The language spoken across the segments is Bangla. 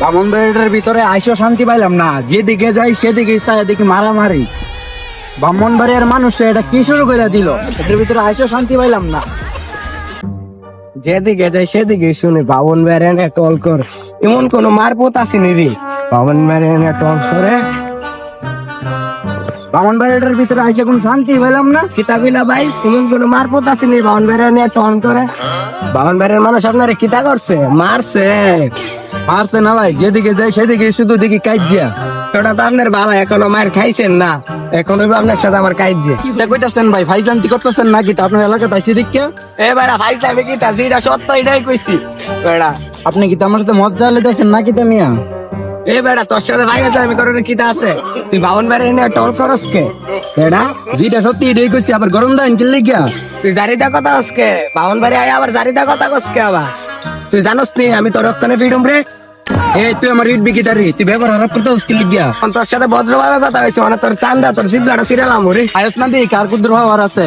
বামন বাড়িটার ভিতরে আইসো শান্তি পাইলাম না। যেদিকে যাই সেদিকে চাই দেখি মারামারি। ব্রাহ্মণ বাড়ির মানুষ এটা কি শুরু করে দিল? এটার ভিতরে আইসো শান্তি পাইলাম না। যেদিকে যাই সেদিকে শুনি বাবন বেড়ে টল কর। এমন কোন মারপত আসেনি রে বাবন বেড়ে টল করে। বামন বাড়িটার ভিতরে আইসে কোনো শান্তি পাইলাম না। কিতাবিলা ভাই? এমন কোন মারপত আসেনি বাবন বেড়ে নিয়ে টল করে। বাবন বেড়ের মানুষ আপনারে কিতা করছে? মারছে। পারছে না ভাই যেদিকে যাই সেদিকে শুধু দেখি কাইজিয়া ওটা তো আপনার ভালো এখনও মার খাইছেন না এখন আপনার সাথে আমার এটা কইতাছেন ভাই করতেছেন নাকি? তা আপনার এলাকাতে আইসি দেখকে এ বেড়া কি তাছি এটা সত্য এটাই কইছি। বেড়া আপনি কি তো আমার সাথে মজা লেতেছেন নাকি তো মিয়া? এ বেড়া তোর সাথে ভাই আছে আমি করার কিতা আছে? তুই বাবন বেড়ে নিয়ে টল করস কে? বেড়া যেটা সত্যি এটাই কইছি আবার গরম দেন কি লিগা তুই জারিদা কথা হসকে বাবন বাড়ি আয় আবার জারিদা কথা কসকে আবার? তুই জানোস নি আমি তোর রক্তনে ফিডুম রে। এই তুই আমার ইট বিকি তারি তুই ব্যবহার খারাপ করতে কি লিগা এখন তোর সাথে ভদ্রভাবে কথা হয়েছে মানে তোর চান্দা তোর সিদ্ধাটা সিরালাম রে। আয়স না দিই কার কুদ্র হওয়ার আছে?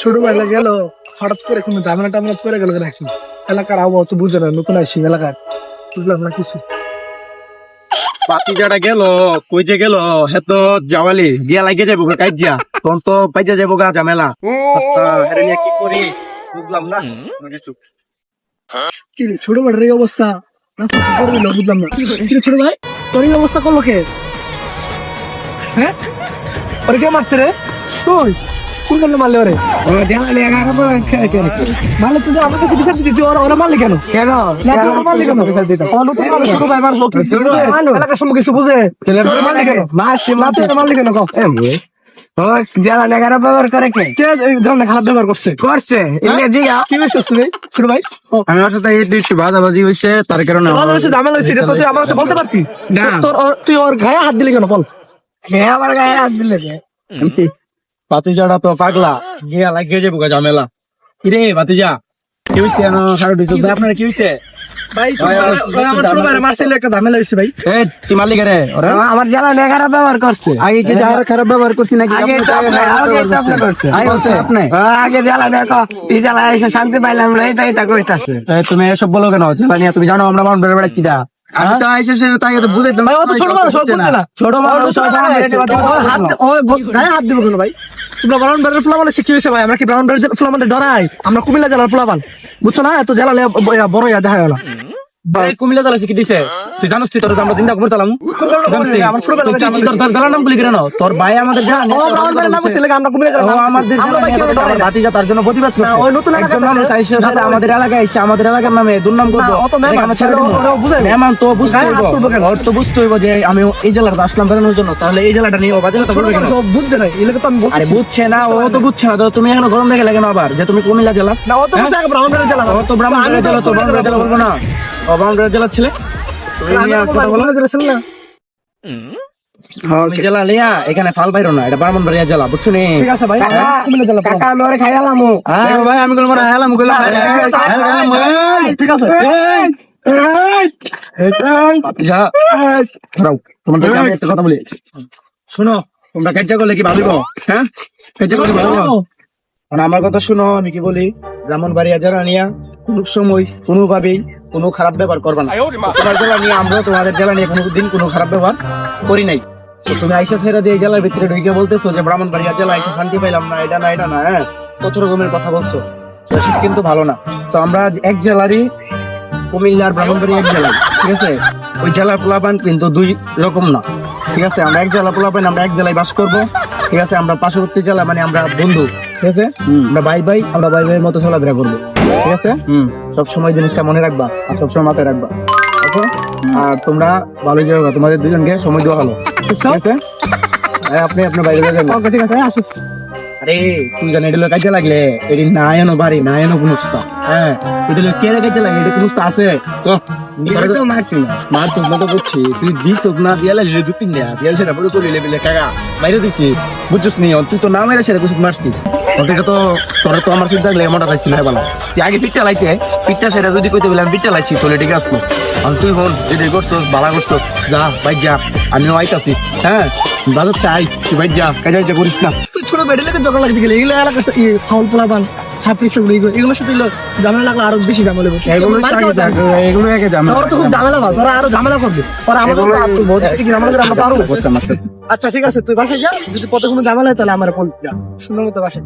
ছোটবেলা গেল হঠাৎ করে কোনো ঝামেলা টামেলা করে গেল নাকি এলাকার আবহাওয়া তো বুঝে না নতুন আসি এলাকার বুঝলাম না কিছু। পাতি যাটা গেল কই যে গেল হে তো জাওয়ালি গিয়া লাগে যাব কাইজা তখন তো পাইজা যাব গা ঝামেলা। আচ্ছা, কি করি? বুঝলাম না কিছু। কি রে, ছোটবেলার এই অবস্থা? বুঝলাম না। কি ছোট ভাই? তোর এই অবস্থা করল কে? হ্যাঁ? ওরে কে মারছে রে? তুই কোন কারণে মারলে ওরে? মারলে তুই আমার কাছে বিচার দিতি ওরা ওরা মারলি কেন? কেন না ওরা মারলি কেন? বিচার দিতাম ও নতুন মানুষ ছোট ভাই মারলো কি। এলাকার সম্পর্কে কিছু বুঝে? ওরা কেন? মারছি মারছি। ওরা মারলি কেন? কও এগারো ব্যবহার করে কে? কে ধরনের খারাপ ব্যবহার করছে? করছে। ইংরেজি জিগা। কি হয়েছে তুমি ছোট ভাই। আমি ওর সাথে একটু একটু বাজাবাজি হয়েছে তার কারণে ঝামেলা হয়েছে তো তুই আমার কাছে বলতে পারতি। না। তোর তুই ওর গায়ে হাত দিলি কেন? বল। হে আমার গায়ে হাত দিলে যে পাতিজাটা তো পাগলা। গিয়া লাগিয়ে যাব গা ঝামেলা। কিরে পাতিজা কি সাড়ে দুই চোদ্দ আপনার কি হয়েছে ভাই ভাই, ভাই, আমার ছোট ভাইয়ের মারছিল একটা ঝামেলা হয়েছে ভাই। এ তুই মালিক রে? ওরা? আমার- আমার জ্বালান এগারো ব্যবহার করছে। আগে কি যাহার খারাপ ব্যবহার করছি নাকি? আগে তো আপনি- খারাপ আগে তো আপনি। আগে হ্যাঁ, আগে জ্বালা দেখো এই জ্বালা এসে শান্তি পাইলাম না এইটা এটা কইতাছে। তুমি এসব বলো কেন? জানিয়া তুমি জানো আমরা মানুষ বেড়ে বেড়ে কিরা আমি তো আইসে তাই তো ভাই তো ছোট মানুষ না। ছোট মানুষ হাত দি- ও গ- গায়ে হাত দিব কেন ভাই? তোমরা ব্রাউন ব্রাউন ফুলা মানে শিখি হয়েছে ভাই, আমরা কি ব্রাউন ব্রাউন ফুলা মানে ডরাই? আমরা কুমিল্লা জেলার ফুলাবাল। বুঝছ না? এত জেলা বড় ইয়া দেখা গেল কুমিল্লা তালা শিখি দিছে? তুই জানোস তুই তোর আমরা চিন্তা তোর জানার নাম বলি কেন? তোর ভাই আমাদের আমাদের তার জন্য প্রতিবাদ আমাদের এলাকায় এসে আমাদের এলাকার নামে দুর্নাম করব। মেহমান, তো বুঝতে? ওর তো বুঝতে হইব যে আমি এই জেলাটা আসলাম বেড়ানোর জন্য। তাহলে এই জেলাটা নিয়ে বুঝছে না এলাকা তো আমি বুঝছে না ও তো বুঝছে না। তুমি এখন গরম দেখে লাগে না আবার যে তুমি কুমিল্লা জেলা। না ও তো জেলা। ও তো ব্রাহ্মণ জেলা তো ব্রাহ্মণ জেলা বলব না। ব্রাহ্মণ জেলা ছেলে জেলা না লিয়া এখানে ফাল বাইরো না এটা ব্রাহ্মণ বাড়িয়া জেলা বুঝছ নি ঠিক আছে ভাই কাকা, কুমিল্লা জেলা কাকা আমি ওরে খাইলাম হ্যাঁ ভাই আমি কোনো হেলাম গেলাম ঠিক আছে তোমাদের একটা কথা বলি শোনো তোমরা কাজটা করলে কি ভাবিব হ্যাঁ কাজটা করলে ভাবিব মানে আমার কথা শুনো আমি কি বলি যেমন বাড়িয়া যারা নিয়া কোন সময় কোনো ভাবেই কোনো খারাপ ব্যবহার করবা না। তোমার জেলা নিয়ে আমরা তোমাদের জেলা নিয়ে কোনো দিন কোনো খারাপ ব্যবহার করি নাই। তুমি আইসা ছেড়ে যে এই জেলার ভিতরে ঢুকে বলতেছো যে ব্রাহ্মণ বাড়িয়া জেলা আইসা শান্তি পাইলাম না এটা না এটা না হ্যাঁ? কত রকমের কথা বলছো। সেটা কিন্তু ভালো না। তো আমরা আজ এক জেলারই কুমিল্লার ব্রাহ্মণবাড়ি এক জেলা ঠিক আছে? ওই জেলার পোলাপান কিন্তু দুই রকম না ঠিক আছে? আমরা এক জেলা পোলাপান আমরা এক জেলায় বাস করব। ঠিক আছে আমরা পার্শ্ববর্তী জেলা মানে আমরা বন্ধু ঠিক আছে? আমরা ভাই ভাই আমরা ভাই ভাইয়ের মতো চলাফেরা করব ঠিক আছে? সব সময় জিনিসটা মনে রাখবা আর সবসময় মাথায় রাখবা ওকে? আর তোমরা ভালো যাবে তোমাদের দুজনকে সময় দেওয়া হলো ঠিক আছে? হ্যাঁ, আপনি আপনার বাইরে যাবেন। ঠিক আছে আসো আরে তুই জানি এটা কাজে লাগলে? এটি না বাড়ি না এনো কোনো হ্যাঁ এটা কে রেখেছে লাগে এটা কোনো আছে? তো মারছি না। মার চোখ না তো করছি। তুই দিস না দিয়ালে লিলে দু তিন দেয়া দিয়ালে সেটা পুরো করে লেবেলে কাকা। বাইরে দিছি। বুঝছিস নি? তুই তো না মেরে সেটা কিছু মারছিস। ওদেরকে তো তোরে তো আমার ফিট থাকলে এমনটা লাইছিল হ্যাঁ তুই আগে পিঠটা লাইতে, পিঠটা সেটা যদি কইতে আমি পিঠটা লাইছি তোলে ঠিক আসতো আর তুই হন যদি করছস, বালা করছস, যা ভাই যা, আমিও আইতাছি হ্যাঁ? বাজার তাই তুই ভাই যা, কাজে করিস না। তুই ছোট বেডে লেগে জগা লাগতে গেলে, এগুলো এলাকা ফাউল পোলাপান। ছাপড়ি কুড়ি এগুলো এগুলোর সাথে ঝামেলা লাগলে আরও বেশি ঝামেলা হবে এগুলো আগে জামা তোর তো খুব ঝামেলা। কর তোরা আরও ঝামেলা করবে। ওরা আমাদের তো ভবিষ্যতে কি ঝামেলা করে আমরা পারব। আচ্ছা ঠিক আছে তুই বাসায় যা যদি পথে কোনো ঝামেলা হয় তাহলে আমার ফোন যা সুন্দর মতো বাসায়